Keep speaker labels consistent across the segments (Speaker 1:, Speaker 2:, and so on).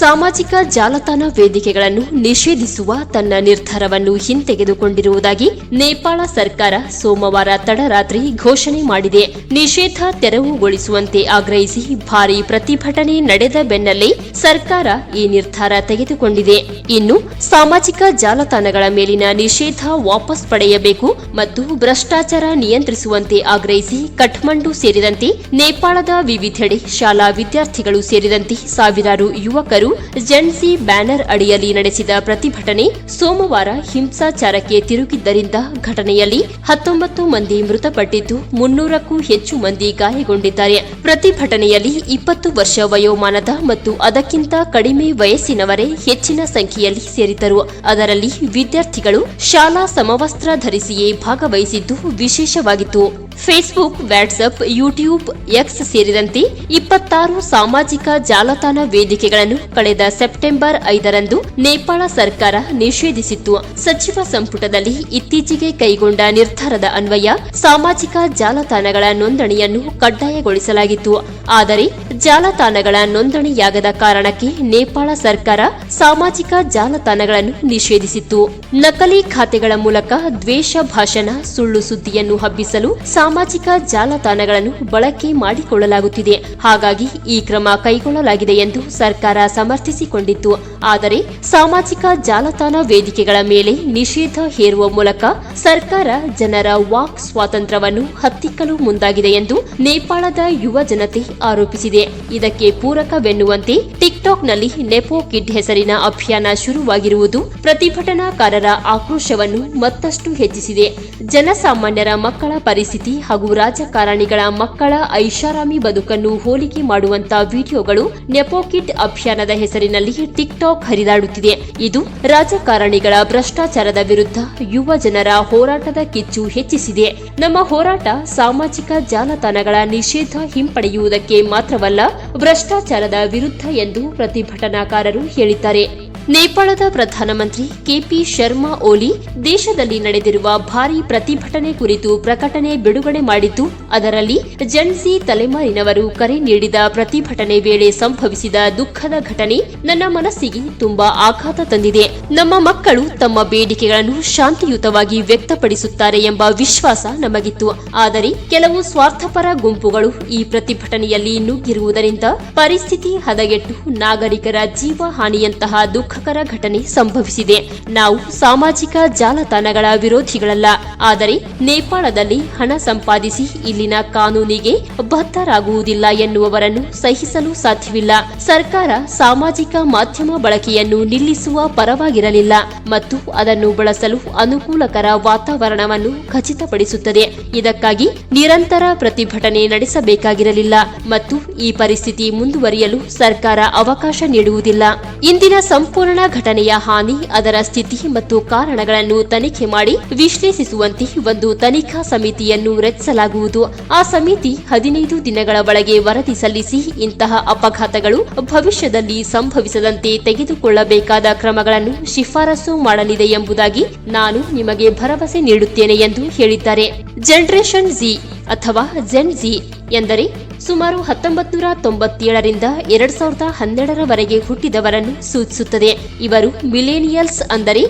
Speaker 1: ಸಾಮಾಜಿಕ ಜಾಲತಾಣ ವೇದಿಕೆಗಳನ್ನು ನಿಷೇಧಿಸುವ ತನ್ನ ನಿರ್ಧಾರವನ್ನು ಹಿಂತೆಗೆದುಕೊಂಡಿರುವುದಾಗಿ ನೇಪಾಳ ಸರ್ಕಾರ ಸೋಮವಾರ ತಡರಾತ್ರಿ ಘೋಷಣೆ ಮಾಡಿದೆ. ನಿಷೇಧ ತೆರವುಗೊಳಿಸುವಂತೆ ಆಗ್ರಹಿಸಿ ಭಾರೀ ಪ್ರತಿಭಟನೆ ನಡೆದ ಬೆನ್ನಲ್ಲೇ ಸರ್ಕಾರ ಈ ನಿರ್ಧಾರ ತೆಗೆದುಕೊಂಡಿದೆ. ಇನ್ನು ಸಾಮಾಜಿಕ ಜಾಲತಾಣಗಳ ಮೇಲಿನ ನಿಷೇಧ ವಾಪಸ್ ಪಡೆಯಬೇಕು ಮತ್ತು ಭ್ರಷ್ಟಾಚಾರ ನಿಯಂತ್ರಿಸುವಂತೆ ಆಗ್ರಹಿಸಿ ಕಠ್ಮಂಡು ಸೇರಿದಂತೆ ನೇಪಾಳದ ವಿವಿಧೆಡೆ ಶಾಲಾ ವಿದ್ಯಾರ್ಥಿಗಳು ಸೇರಿದಂತೆ ಸಾವಿರಾರು ಯುವಕರು ಜೆನ್ಸಿ ಬ್ಯಾನರ್ ಅಡಿಯಲ್ಲಿ ನಡೆಸಿದ ಪ್ರತಿಭಟನೆ ಸೋಮವಾರ ಹಿಂಸಾಚಾರಕ್ಕೆ ತಿರುಗಿದ್ದರಿಂದ ಘಟನೆಯಲ್ಲಿ ಹತ್ತೊಂಬತ್ತು ಮಂದಿ ಮೃತಪಟ್ಟಿದ್ದು ಮುನ್ನೂರಕ್ಕೂ ಹೆಚ್ಚು ಮಂದಿ ಗಾಯಗೊಂಡಿದ್ದಾರೆ. ಪ್ರತಿಭಟನೆಯಲ್ಲಿ ಇಪ್ಪತ್ತು ವರ್ಷ ವಯೋಮಾನದ ಮತ್ತು ಅದಕ್ಕಿಂತ ಕಡಿಮೆ ವಯಸ್ಸಿನವರೇ ಹೆಚ್ಚಿನ ಸಂಖ್ಯೆಯಲ್ಲಿ ಸೇರಿದ್ದರು. ಅದರಲ್ಲಿ ವಿದ್ಯಾರ್ಥಿಗಳು ಶಾಲಾ ಸಮವಸ್ತ್ರ ಧರಿಸಿಯೇ ಭಾಗವಹಿಸಿದ್ದು ವಿಶೇಷವಾಗಿತ್ತು. ಫೇಸ್ಬುಕ್ ವಾಟ್ಸ್ಆಪ್ ಯೂಟ್ಯೂಬ್, ಎಕ್ಸ್ ಸೇರಿದಂತೆ ಇಪ್ಪತ್ತಾರು ಸಾಮಾಜಿಕ ಜಾಲತಾಣ ವೇದಿಕೆಗಳನ್ನು ಕಳೆದ ಸೆಪ್ಟೆಂಬರ್ ಐದರಂದು ನೇಪಾಳ ಸರ್ಕಾರ ನಿಷೇಧಿಸಿತ್ತು. ಸಚಿವ ಸಂಪುಟದಲ್ಲಿ ಇತ್ತೀಚೆಗೆ ಕೈಗೊಂಡ ನಿರ್ಧಾರದ ಅನ್ವಯ ಸಾಮಾಜಿಕ ಜಾಲತಾಣಗಳ ನೋಂದಣಿಯನ್ನು ಕಡ್ಡಾಯಗೊಳಿಸಲಾಗಿತ್ತು. ಆದರೆ ಜಾಲತಾಣಗಳ ನೋಂದಣಿಯಾಗದ ಕಾರಣಕ್ಕೆ ನೇಪಾಳ ಸರ್ಕಾರ ಸಾಮಾಜಿಕ ಜಾಲತಾಣಗಳನ್ನು ನಿಷೇಧಿಸಿತ್ತು. ನಕಲಿ ಖಾತೆಗಳ ಮೂಲಕ ದ್ವೇಷ ಭಾಷಣ, ಸುಳ್ಳು ಸುದ್ದಿಯನ್ನು ಹಬ್ಬಿಸಲು ಸಾಮಾಜಿಕ ಜಾಲತಾಣಗಳನ್ನು ಬಳಕೆ ಮಾಡಿಕೊಳ್ಳಲಾಗುತ್ತಿದೆ. ಹಾಗಾಗಿ ಈ ಕ್ರಮ ಕೈಗೊಳ್ಳಲಾಗಿದೆ ಎಂದು ಸರ್ಕಾರ ಸಮರ್ಥಿಸಿಕೊಂಡಿತ್ತು. ಆದರೆ ಸಾಮಾಜಿಕ ಜಾಲತಾಣ ವೇದಿಕೆಗಳ ಮೇಲೆ ನಿಷೇಧ ಹೇರುವ ಮೂಲಕ ಸರ್ಕಾರ ಜನರ ವಾಕ್ ಸ್ವಾತಂತ್ರ್ಯವನ್ನು ಹತ್ತಿಕ್ಕಲು ಮುಂದಾಗಿದೆ ಎಂದು ನೇಪಾಳದ ಯುವ ಜನತೆ ಆರೋಪಿಸಿದೆ. ಇದಕ್ಕೆ ಪೂರಕವೆನ್ನುವಂತೆ ಟಿಕ್ಟಾಕ್ನಲ್ಲಿ ನೆಪೋ ಕಿಡ್ ಹೆಸರಿನ ಅಭಿಯಾನ ಶುರುವಾಗಿರುವುದು ಪ್ರತಿಭಟನಾಕಾರರ ಆಕ್ರೋಶವನ್ನು ಮತ್ತಷ್ಟು ಹೆಚ್ಚಿಸಿದೆ. ಜನಸಾಮಾನ್ಯರ ಮಕ್ಕಳ ಪರಿಸ್ಥಿತಿ ಹಾಗೂ ರಾಜಕಾರಣಿಗಳ ಮಕ್ಕಳ ಐಷಾರಾಮಿ ಬದುಕನ್ನು ಹೋಲಿಕೆ ಮಾಡುವಂತಹ ವಿಡಿಯೋಗಳು ನೆಪೋಕಿಟ್ ಅಭಿಯಾನದ ಹೆಸರಿನಲ್ಲಿ ಟಿಕ್ಟಾಕ್ ಹರಿದಾಡುತ್ತಿದೆ. ಇದು ರಾಜಕಾರಣಿಗಳ ಭ್ರಷ್ಟಾಚಾರದ ವಿರುದ್ಧ ಯುವ ಜನರ ಹೋರಾಟದ ಕಿಚ್ಚು ಹೆಚ್ಚಿಸಿದೆ. ನಮ್ಮ ಹೋರಾಟ ಸಾಮಾಜಿಕ ಜಾಲತಾಣಗಳ ನಿಷೇಧ ಹಿಂಪಡೆಯುವುದಕ್ಕೆ ಮಾತ್ರವಲ್ಲ ಭ್ರಷ್ಟಾಚಾರದ ವಿರುದ್ಧ ಎಂದು ಪ್ರತಿಭಟನಾಕಾರರು ಹೇಳಿದ್ದಾರೆ. Sari ನೇಪಾಳದ ಪ್ರಧಾನಮಂತ್ರಿ ಕೆಪಿ ಶರ್ಮಾ ಓಲಿ ದೇಶದಲ್ಲಿ ನಡೆದಿರುವ ಭಾರೀ ಪ್ರತಿಭಟನೆ ಕುರಿತು ಪ್ರಕಟಣೆ ಬಿಡುಗಡೆ ಮಾಡಿದ್ದು, ಅದರಲ್ಲಿ ಜನ್ಸಿ ತಲೆಮಾರಿನವರು ಕರೆ ನೀಡಿದ ಪ್ರತಿಭಟನೆ ವೇಳೆ ಸಂಭವಿಸಿದ ದುಃಖದ ಘಟನೆ ನನ್ನ ಮನಸ್ಸಿಗೆ ತುಂಬಾ ಆಘಾತ ತಂದಿದೆ. ನಮ್ಮ ಮಕ್ಕಳು ತಮ್ಮ ಬೇಡಿಕೆಗಳನ್ನು ಶಾಂತಿಯುತವಾಗಿ ವ್ಯಕ್ತಪಡಿಸುತ್ತಾರೆ ಎಂಬ ವಿಶ್ವಾಸ ನಮಗಿತ್ತು. ಆದರೆ ಕೆಲವು ಸ್ವಾರ್ಥಪರ ಗುಂಪುಗಳು ಈ ಪ್ರತಿಭಟನೆಯಲ್ಲಿ ನುಗ್ಗಿರುವುದರಿಂದ ಪರಿಸ್ಥಿತಿ ಹದಗೆಟ್ಟು ನಾಗರಿಕರ ಜೀವ ಹಾನಿಯಂತಹ ದುಃಖಕರ ಘಟನೆ ಸಂಭವಿಸಿದೆ. ನಾವು ಸಾಮಾಜಿಕ ಜಾಲತಾಣಗಳ ವಿರೋಧಿಗಳಲ್ಲ. ಆದರೆ ನೇಪಾಳದಲ್ಲಿ ಹಣ ಸಂಪಾದಿಸಿ ಇಲ್ಲಿನ ಕಾನೂನಿಗೆ ಬದ್ಧರಾಗುವುದಿಲ್ಲ ಎನ್ನುವವರನ್ನು ಸಹಿಸಲು ಸಾಧ್ಯವಿಲ್ಲ. ಸರ್ಕಾರ ಸಾಮಾಜಿಕ ಮಾಧ್ಯಮ ಬಳಕೆಯನ್ನು ನಿಲ್ಲಿಸುವ ಪರವಾಗಿರಲಿಲ್ಲ ಮತ್ತು ಅದನ್ನು ಬಳಸಲು ಅನುಕೂಲಕರ ವಾತಾವರಣವನ್ನು ಖಚಿತಪಡಿಸುತ್ತದೆ. ಇದಕ್ಕಾಗಿ ನಿರಂತರ ಪ್ರತಿಭಟನೆ ನಡೆಸಬೇಕಾಗಿರಲಿಲ್ಲ ಮತ್ತು ಈ ಪರಿಸ್ಥಿತಿ ಮುಂದುವರಿಯಲು ಸರ್ಕಾರ ಅವಕಾಶ ನೀಡುವುದಿಲ್ಲ. ಇಂದಿನ ಸಂಪೂರ್ಣ ಘಟನೆಯ ಹಾನಿ, ಅದರ ಸ್ಥಿತಿ ಮತ್ತು ಕಾರಣಗಳನ್ನು ತನಿಖೆ ಮಾಡಿ ವಿಶ್ಲೇಷಿಸುವಂತೆ ಒಂದು ತನಿಖಾ ಸಮಿತಿಯನ್ನು ರಚಿಸಲಾಗುವುದು. ಆ ಸಮಿತಿ ಹದಿನೈದು ದಿನಗಳ ಒಳಗೆ ವರದಿ ಸಲ್ಲಿಸಿ ಇಂತಹ ಅಪಘಾತಗಳು ಭವಿಷ್ಯದಲ್ಲಿ ಸಂಭವಿಸದಂತೆ ತೆಗೆದುಕೊಳ್ಳಬೇಕಾದ ಕ್ರಮಗಳನ್ನು ಶಿಫಾರಸು ಮಾಡಲಿದೆ ಎಂಬುದಾಗಿ ನಾನು ನಿಮಗೆ ಭರವಸೆ ನೀಡುತ್ತೇನೆ ಎಂದು ಹೇಳಿದ್ದಾರೆ. ಜನರೇಷನ್ ಜಿ ಅಥವಾ ಜೆನ್ ಜಿ ಎಂದರೆ ಸುಮಾರು ಹತ್ತೊಂಬತ್ತು ನೂರ ತೊಂಬತ್ತೇಳರಿಂದ ಎರಡ್ ಸಾವಿರದ ಹನ್ನೆರಡರವರೆಗೆ ಹುಟ್ಟಿದವರನ್ನು ಸೂಚಿಸುತ್ತದೆ. ಇವರು ಮಿಲೇನಿಯಲ್ಸ್ ಅಂದರೆ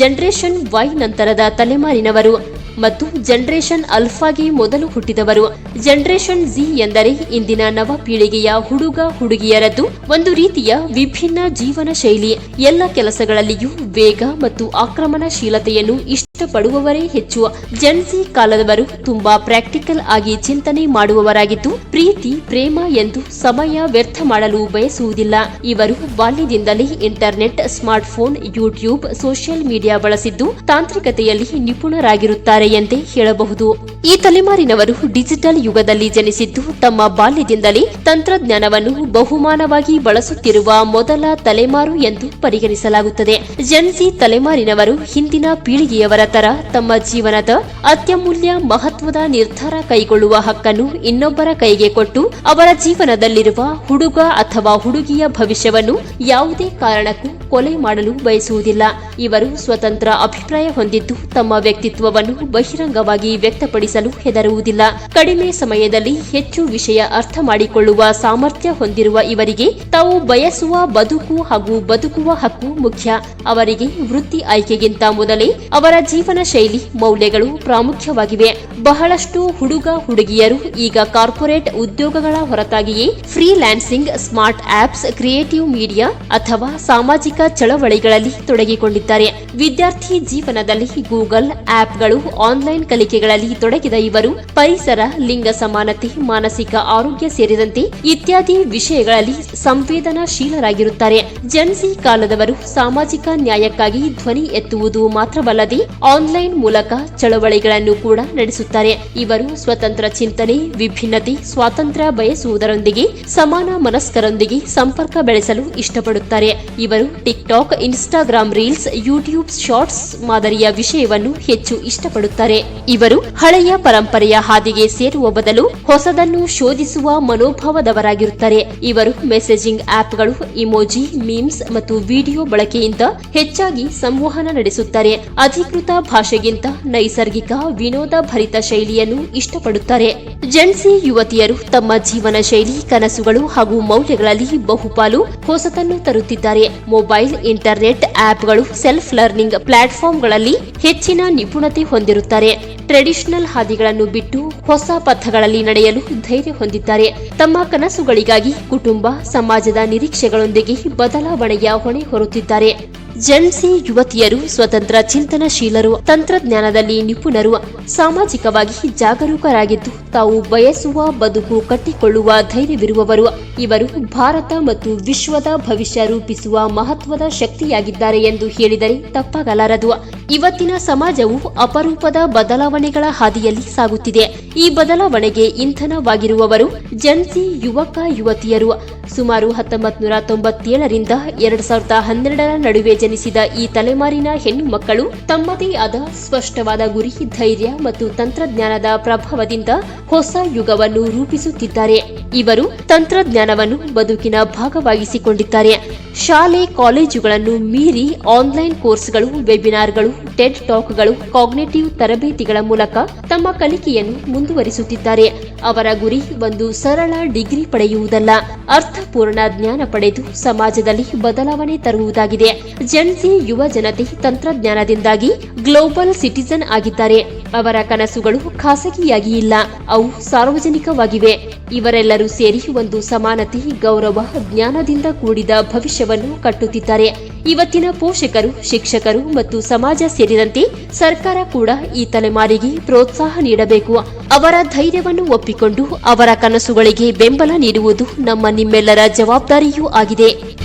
Speaker 1: ಜನರೇಷನ್ ವೈ ನಂತರದ ತಲೆಮಾರಿನವರು ಮತ್ತು ಜನರೇಷನ್ ಅಲ್ಫಾಗೆ ಮೊದಲು ಹುಟ್ಟಿದವರು. ಜನರೇಷನ್ ಜಿ ಎಂದರೆ ಇಂದಿನ ನವ ಪೀಳಿಗೆಯ ಹುಡುಗ ಹುಡುಗಿಯರದ್ದು ಒಂದು ರೀತಿಯ ವಿಭಿನ್ನ ಜೀವನ ಶೈಲಿ ಎಲ್ಲ ಕೆಲಸಗಳಲ್ಲಿಯೂ ವೇಗ ಮತ್ತು ಆಕ್ರಮಣಶೀಲತೆಯನ್ನು ಇಷ್ಟಪಡುವವರೇ ಹೆಚ್ಚು ಜನ್ಸಿ ಕಾಲದವರು ತುಂಬಾ ಪ್ರಾಕ್ಟಿಕಲ್ ಆಗಿ ಚಿಂತನೆ ಮಾಡುವವರಾಗಿದ್ದು, ಪ್ರೀತಿ, ಪ್ರೇಮ ಎಂದು ಸಮಯ ವ್ಯರ್ಥ ಮಾಡಲು ಬಯಸುವುದಿಲ್ಲ. ಇವರು ಬಾಲ್ಯದಿಂದಲೇ internet smartphone YouTube social media ಬಳಸಿದ್ದು ತಾಂತ್ರಿಕತೆಯಲ್ಲಿ ನಿಪುಣರಾಗಿರುತ್ತಾರೆ ಎಂದೇ ಹೇಳಬಹುದು. ಈ ತಲೆಮಾರಿನವರು ಡಿಜಿಟಲ್ ಯುಗದಲ್ಲಿ ಜನಿಸಿದ್ದು ತಮ್ಮ ಬಾಲ್ಯದಿಂದಲೇ ತಂತ್ರಜ್ಞಾನವನ್ನು ಬಹುಮಾನವಾಗಿ ಬಳಸುತ್ತಿರುವ ಮೊದಲ ತಲೆಮಾರು ಎಂದು ಪರಿಗಣಿಸಲಾಗುತ್ತದೆ. ಜನ್ಸಿ ತಲೆಮಾರಿನವರು ಹಿಂದಿನ ಪೀಳಿಗೆಯವರ ತರ ತಮ್ಮ ಜೀವನದ ಅತ್ಯಮೂಲ್ಯ ಮಹತ್ವದ ನಿರ್ಧಾರ ಕೈಗೊಳ್ಳುವ ಹಕ್ಕನ್ನು ಇನ್ನೊಬ್ಬರ ಕೈಗೆ ಕೊಟ್ಟು ಅವರ ಜೀವನದಲ್ಲಿರುವ ಹುಡುಗ ಅಥವಾ ಹುಡುಗಿಯ ಭವಿಷ್ಯವನ್ನು ಯಾವುದೇ ಕಾರಣಕ್ಕೂ ಕೊಲೆ ಮಾಡಲು ಬಯಸುವುದಿಲ್ಲ. ಇವರು ಸ್ವತಂತ್ರ ಅಭಿಪ್ರಾಯ ಹೊಂದಿದ್ದು ತಮ್ಮ ವ್ಯಕ್ತಿತ್ವವನ್ನು ಬಹಿರಂಗವಾಗಿ ವ್ಯಕ್ತಪಡಿಸಲು ಹೆದರುವುದಿಲ್ಲ. ಕಡಿಮೆ ಸಮಯದಲ್ಲಿ ಹೆಚ್ಚು ವಿಷಯ ಅರ್ಥ ಮಾಡಿಕೊಳ್ಳುವ ಸಾಮರ್ಥ್ಯ ಹೊಂದಿರುವ ಇವರಿಗೆ ತಾವು ಬಯಸುವ ಬದುಕು ಹಾಗೂ ಬದುಕುವ ಹಕ್ಕು ಮುಖ್ಯ. ಅವರಿಗೆ ವೃತ್ತಿ ಆಯ್ಕೆಗಿಂತ ಮೊದಲೇ ಅವರ ಜೀವನ ಶೈಲಿ, ಮೌಲ್ಯಗಳು ಪ್ರಾಮುಖ್ಯವಾಗಿವೆ. ಬಹಳಷ್ಟು ಹುಡುಗ ಹುಡುಗಿಯರು ಈಗ ಕಾರ್ಪೊರೇಟ್ ಉದ್ಯೋಗಗಳ ಹೊರತಾಗಿಯೇ freelancing smart apps creative media ಅಥವಾ ಸಾಮಾಜಿಕ ಚಳವಳಿಗಳಲ್ಲಿ ತೊಡಗಿಕೊಂಡಿದ್ದಾರೆ. ವಿದ್ಯಾರ್ಥಿ ಜೀವನದಲ್ಲಿ ಗೂಗಲ್ ಆಪ್ಗಳು ಆನ್ಲೈನ್ ಕಲಿಕೆಗಳಲ್ಲಿ ತೊಡಗಿದ ಇವರು ಪರಿಸರ ಲಿಂಗ ಸಮಾನತೆ ಮಾನಸಿಕ ಆರೋಗ್ಯ ಸೇರಿದಂತೆ ಇತ್ಯಾದಿ ವಿಷಯಗಳಲ್ಲಿ ಸಂವೇದನಾಶೀಲರಾಗಿರುತ್ತಾರೆ. ಜನ್ಸಿ ಕಾಲದವರು ಸಾಮಾಜಿಕ ನ್ಯಾಯಕ್ಕಾಗಿ ಧ್ವನಿ ಎತ್ತುವುದು ಮಾತ್ರವಲ್ಲದೆ ಆನ್ಲೈನ್ ಮೂಲಕ ಚಳವಳಿಗಳನ್ನು ಕೂಡ ನಡೆಸುತ್ತಾರೆ. ಇವರು ಸ್ವತಂತ್ರ ಚಿಂತನೆ, ವಿಭಿನ್ನತೆ, ಸ್ವಾತಂತ್ರ್ಯ ಬಯಸುವುದರೊಂದಿಗೆ ಸಮಾನ ಮನಸ್ಕರೊಂದಿಗೆ ಸಂಪರ್ಕ ಬೆಳೆಸಲು ಇಷ್ಟಪಡುತ್ತಾರೆ. ಇವರು TikTok Instagram reels YouTube shorts ಮಾದರಿಯ ವಿಷಯವನ್ನು ಹೆಚ್ಚು ಇಷ್ಟಪಡುತ್ತಾರೆ. ಇವರು ಹಳೆಯ ಪರಂಪರೆಯ ಹಾದಿಗೆ ಸೇರುವ ಬದಲು ಹೊಸದನ್ನು ಶೋಧಿಸುವ ಮನೋಭಾವದವರಾಗಿರುತ್ತಾರೆ ಇವರು ಮೆಸೇಜಿಂಗ್ ಆಪ್ಗಳು, ಇಮೋಜಿ, ಮೀಮ್ಸ್ ಮತ್ತು ವಿಡಿಯೋ ಬಳಕೆಯಿಂದ ಹೆಚ್ಚಾಗಿ ಸಂವಹನ ನಡೆಸುತ್ತಾರೆ. ಅಧಿಕೃತ ಭಾಷೆಗಿಂತ ನೈಸರ್ಗಿಕ ವಿನೋದ ಭರಿತ ಶೈಲಿಯನ್ನು ಇಷ್ಟಪಡುತ್ತಾರೆ. ಜೆನ್ಸಿ ಯುವತಿಯರು ತಮ್ಮ ಜೀವನ ಶೈಲಿ, ಕನಸುಗಳು ಹಾಗೂ ಮೌಲ್ಯಗಳಲ್ಲಿ ಬಹುಪಾಲು ಹೊಸತನ್ನು ತರುತ್ತಿದ್ದಾರೆ. ಮೊಬೈಲ್, ಇಂಟರ್ನೆಟ್ ಆಪ್ಗಳು, ಸೆಲ್ಫ್ ಲರ್ನಿಂಗ್ ಪ್ಲಾಟ್ಫಾರ್ಮ್ಗಳಲ್ಲಿ ಹೆಚ್ಚಿನ ನಿಪುಣತೆ ಹೊಂದಿರುತ್ತಾರೆ. ಟ್ರೆಡಿಷನಲ್ ಹಾದಿಗಳನ್ನು ಬಿಟ್ಟು ಹೊಸ ಪಥಗಳಲ್ಲಿ ನಡೆಯಲು ಧೈರ್ಯ ಹೊಂದಿದ್ದಾರೆ. ತಮ್ಮ ಕನಸುಗಳಿಗಾಗಿ ಕುಟುಂಬ, ಸಮಾಜದ ನಿರೀಕ್ಷೆಗಳೊಂದಿಗೆ ಬದಲಾವಣೆಯ ಹೊಣೆ ಹೊರುತ್ತಿದ್ದಾರೆ. ಜನ್ಸಿ ಯುವತಿಯರು ಸ್ವತಂತ್ರ ಚಿಂತನಶೀಲರು, ತಂತ್ರಜ್ಞಾನದಲ್ಲಿ ನಿಪುಣರು, ಸಾಮಾಜಿಕವಾಗಿ ಜಾಗರೂಕರಾಗಿದ್ದು ತಾವು ಬಯಸುವ ಬದುಕು ಕಟ್ಟಿಕೊಳ್ಳುವ ಧೈರ್ಯವಿರುವವರು. ಇವರು ಭಾರತ ಮತ್ತು ವಿಶ್ವದ ಭವಿಷ್ಯ ರೂಪಿಸುವ ಮಹತ್ವದ ಶಕ್ತಿಯಾಗಿದ್ದಾರೆ ಎಂದು ಹೇಳಿದರೆ ತಪ್ಪಾಗಲಾರದು. ಇವತ್ತಿನ ಸಮಾಜವು ಅಪರೂಪದ ಬದಲಾವಣೆಗಳ ಹಾದಿಯಲ್ಲಿ ಸಾಗುತ್ತಿದೆ. ಈ ಬದಲಾವಣೆಗೆ ಇಂಧನವಾಗಿರುವವರು ಜನ್ಸಿ ಯುವಕ ಯುವತಿಯರು. ಸುಮಾರು ಹತ್ತೊಂಬತ್ತು ನೂರ ತೊಂಬತ್ತೇಳರಿಂದ ಎರಡ್ ಸಾವಿರದ ಹನ್ನೆರಡರ ನಡುವೆ ಜನಿಸಿದ ಈ ತಲೆಮಾರಿನ ಹೆಣ್ಣು ಮಕ್ಕಳು ತಮ್ಮದೇ ಆದ ಸ್ಪಷ್ಟವಾದ ಗುರಿ, ಧೈರ್ಯ ಮತ್ತು ತಂತ್ರಜ್ಞಾನದ ಪ್ರಭಾವದಿಂದ ಹೊಸ ಯುಗವನ್ನು ರೂಪಿಸುತ್ತಿದ್ದಾರೆ. ಇವರು ತಂತ್ರಜ್ಞಾನವನ್ನು ಬದುಕಿನ ಭಾಗವಾಗಿಸಿಕೊಂಡಿದ್ದಾರೆ. ಶಾಲೆ, ಕಾಲೇಜುಗಳನ್ನು ಮೀರಿ ಆನ್ಲೈನ್ ಕೋರ್ಸ್ಗಳು, ವೆಬಿನಾರ್ಗಳು, ಟೆಡ್ ಟಾಕ್ಗಳು, ಕಾಗ್ನೆಟಿವ್ ತರಬೇತಿಗಳ ಮೂಲಕ ತಮ್ಮ ಕಲಿಕೆಯನ್ನು ಮುಂದುವರಿಸುತ್ತಿದ್ದಾರೆ. ಅವರ ಗುರಿ ಒಂದು ಸರಳ ಡಿಗ್ರಿ ಪಡೆಯುವುದಲ್ಲ, ಅರ್ಥಪೂರ್ಣ ಜ್ಞಾನ ಪಡೆದು ಸಮಾಜದಲ್ಲಿ ಬದಲಾವಣೆ ತರುವುದಾಗಿದೆ. ಜನ್ಸಿ ಯುವ ಜನತೆ ತಂತ್ರಜ್ಞಾನದಿಂದಾಗಿ ಗ್ಲೋಬಲ್ ಸಿಟಿಸನ್ ಆಗಿದ್ದಾರೆ. ಅವರ ಕನಸುಗಳು ಖಾಸಗಿಯಾಗಿ ಇಲ್ಲ. ಅವು ಸಾರ್ವಜನಿಕವಾಗಿವೆ. ಇವರೆಲ್ಲರೂ ಸೇರಿ ಒಂದು ಸಮಾನತೆ, ಗೌರವ, ಜ್ಞಾನದಿಂದ ಕೂಡಿದ ಭವಿಷ್ಯವನ್ನು ಕಟ್ಟುತ್ತಿದ್ದಾರೆ. ಇವತ್ತಿನ ಪೋಷಕರು, ಶಿಕ್ಷಕರು ಮತ್ತು ಸಮಾಜ ಸೇರಿದಂತೆ ಸರ್ಕಾರ ಕೂಡ ಈ ತಲೆಮಾರಿಗೆ ಪ್ರೋತ್ಸಾಹ ನೀಡಬೇಕು. ಅವರ ಧೈರ್ಯವನ್ನು ಒಪ್ಪಿಕೊಂಡು ಅವರ ಕನಸುಗಳಿಗೆ ಬೆಂಬಲ ನೀಡುವುದು ನಮ್ಮ ನಿಮ್ಮೆಲ್ಲರ ಜವಾಬ್ದಾರಿಯೂ ಆಗಿದೆ.